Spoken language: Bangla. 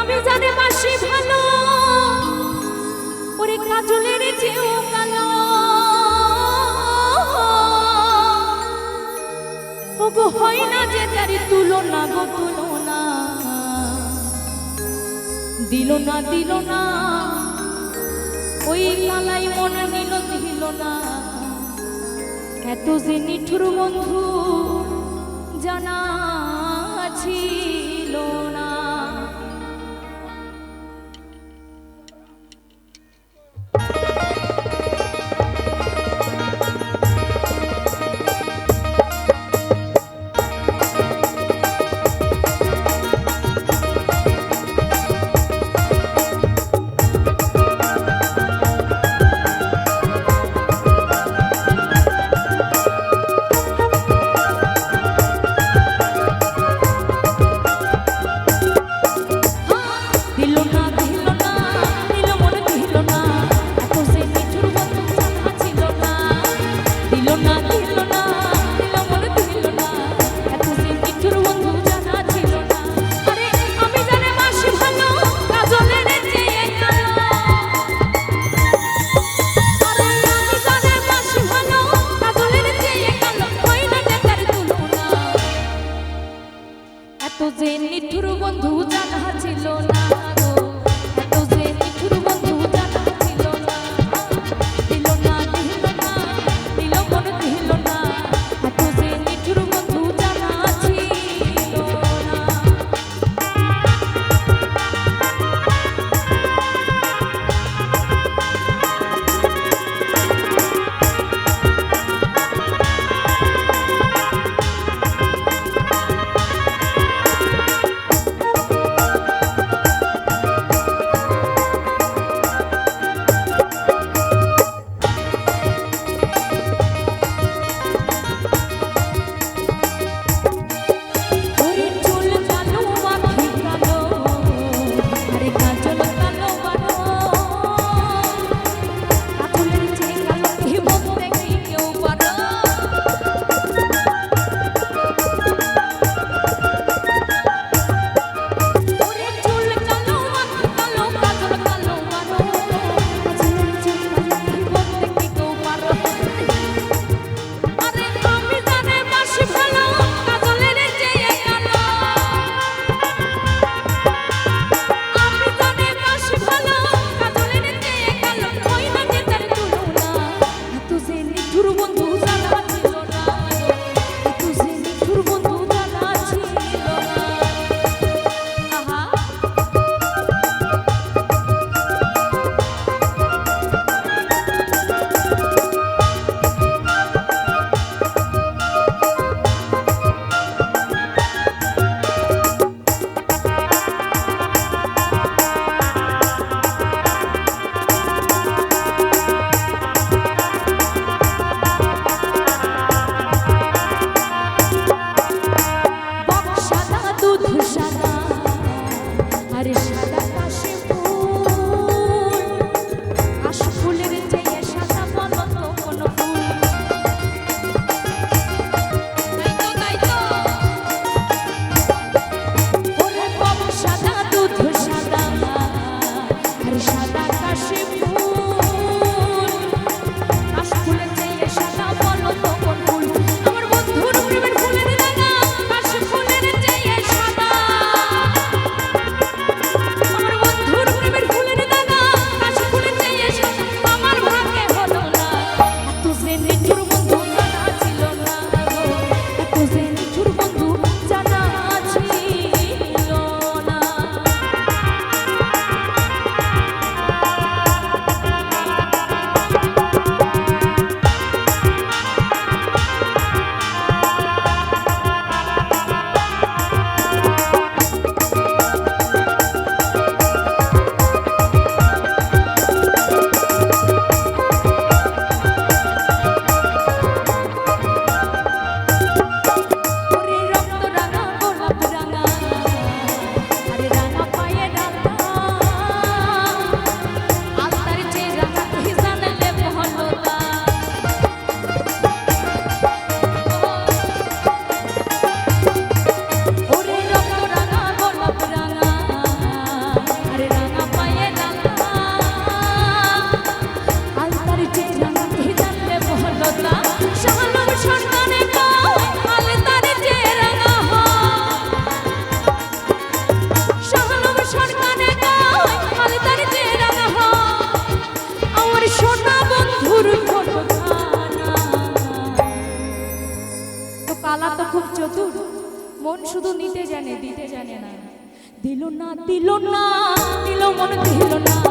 আমি যারে বাসি ভালো। ওরে কাজলের চেয়েও কালো। ওগো, হয় না যে তারি তুলনা গো, তুলনা। দিল না দিল না। ওই কালাই মন নিল, দিল না। এত যে নিঠুর বন্ধু জানা আছি নিতে জানে দিতে জানে না। দিল না দিল না দিল মন দিল না।